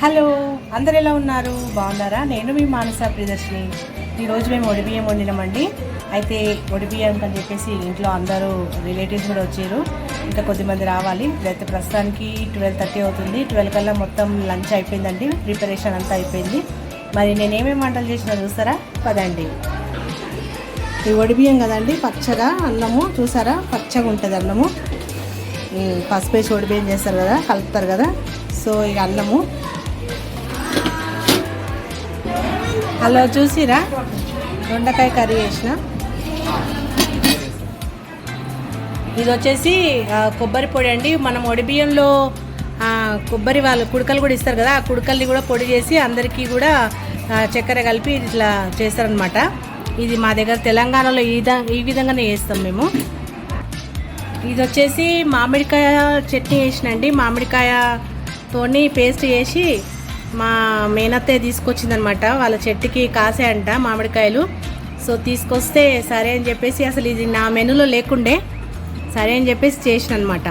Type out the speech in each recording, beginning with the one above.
Hello అందరు ఎలా ఉన్నారు? బాగున్నారా? నేను మీ మానస ప్రియదర్శిని. ఈరోజు మేము ఒడిబియ్యం వండినామండి. అయితే ఒడిబియ్యం అని చెప్పేసి ఇంట్లో అందరూ రిలేటివ్స్ కూడా వచ్చారు. ఇంకా కొద్దిమంది రావాలి. అయితే ప్రస్తుతానికి ట్వెల్వ్ థర్టీ అవుతుంది. ట్వెల్వ్ కల్లా మొత్తం లంచ్ అయిపోయిందండి. ప్రిపరేషన్ అంతా అయిపోయింది. మరి నేను ఏమేమి వంటలు చేసినా చూస్తారా? పదండి. ఈ ఒడిబియ్యం కదండి పచ్చగా అన్నము చూసారా? పచ్చగా ఉంటుంది అన్నము. పసుపేసి ఒడిబియ్యం చేస్తారు కదా కలుపుతారు కదా. సో ఇక అన్నము. హలో చూసిరా? దొండకాయ కర్రీ చేసిన. ఇది వచ్చేసి కొబ్బరి పొడి అండి. మనం ఒడిబియ్యంలో కొబ్బరి వాళ్ళు కుడకలు కూడా ఇస్తారు కదా ఆ కుడకల్ని కూడా పొడి చేసి అందరికీ కూడా చక్కెర కలిపి ఇట్లా చేస్తారనమాట ఇది మా దగ్గర తెలంగాణలో ఈ ఈ విధంగానే చేస్తాం మేము. ఇది వచ్చేసి మామిడికాయ చట్నీ వేసినండి మామిడికాయతోని పేస్ట్ చేసి మా మేనత్తే తీసుకొచ్చిందనమాట వాళ్ళ చెట్టుకి కాసాయంట మామిడికాయలు. సో తీసుకొస్తే సరే అని చెప్పేసి అసలు ఇది నా మెనూలో లేకుండే సరే అని చెప్పేసి చేసిన అనమాట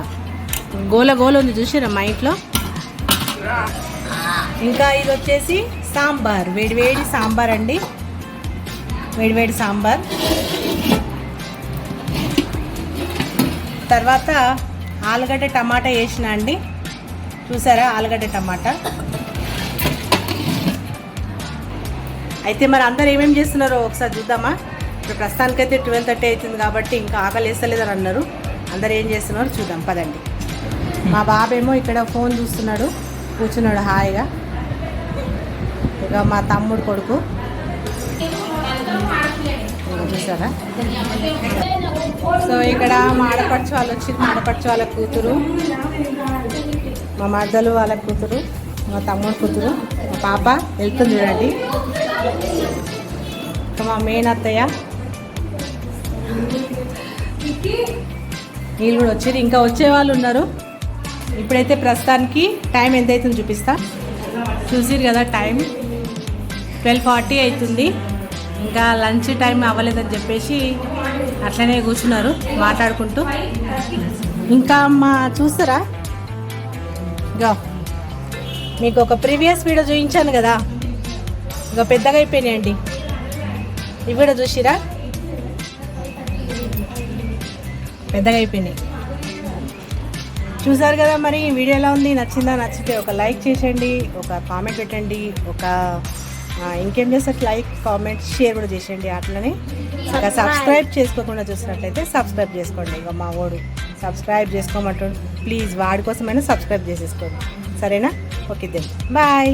గోల గోల ఉంది చూసారా మా ఇంట్లో? ఇంకా ఇది వచ్చేసి సాంబార్. వేడివేడి సాంబార్ అండి. వేడివేడి సాంబార్. తర్వాత ఆలుగడ్డ టమాటా వేసిన అండి. చూసారా ఆలుగడ్డ టమాటా? అయితే మరి అందరు ఏమేమి చేస్తున్నారో ఒకసారి చూద్దామా? ఇప్పుడు ప్రస్తుతానికైతే ట్వెల్వ్ థర్టీ అవుతుంది కాబట్టి ఇంకా ఆకలి వేస్తలేదని అన్నారు. అందరు ఏం చేస్తున్నారో చూద్దాం పదండి. మా బాబేమో ఇక్కడ ఫోన్ చూస్తున్నాడు కూర్చున్నాడు హాయిగా. ఇక మా తమ్ముడు కొడుకు. చూసారా? సో ఇక్కడ మా ఆడపడుచు వాళ్ళు వచ్చి మా ఆడపడుచు వాళ్ళ కూతురు. మా మద్దలు వాళ్ళ కూతురు. మా తమ్ముడు కూతురు మా పాప వెళ్తుంది చూడండి. ఇంకా మా మెయిన్ అత్తయ్య. వీళ్ళు కూడా వచ్చారు. ఇంకా వచ్చే వాళ్ళు ఉన్నారు. ఇప్పుడైతే ప్రస్తుతానికి టైం ఎంత అవుతుంది చూపిస్తా. చూసిరు కదా టైం. ట్వెల్వ్ ఫార్టీ అవుతుంది ఇంకా లంచ్ టైం అవ్వలేదని చెప్పేసి అట్లనే కూర్చున్నారు మాట్లాడుకుంటూ. ఇంకా మా చూస్తారా? ఇగో. మీకు ఒక ప్రీవియస్ వీడియో చూపించాను కదా. ఇక పెద్దగా అయిపోయినాయండి. ఇవి కూడా చూసిరా? పెద్దగా అయిపోయినాయి. చూసారు కదా మరి ఈ వీడియో ఎలా ఉంది? నచ్చిందా? నచ్చితే ఒక లైక్ చేసేయండి ఒక కామెంట్ పెట్టండి ఒక ఇంకేం చేస్తారు లైక్ కామెంట్ షేర్ కూడా చేసేయండి అట్లనే. ఇంకా సబ్స్క్రైబ్ చేసుకోకుండా చూసినట్లయితే సబ్స్క్రైబ్ చేసుకోండి. ఇక మా ఓడు సబ్స్క్రైబ్ చేసుకోమంటుండు. ప్లీజ్ వాడి కోసమైనా సబ్స్క్రైబ్ చేసేసుకోండి. సరేనా? Okay then bye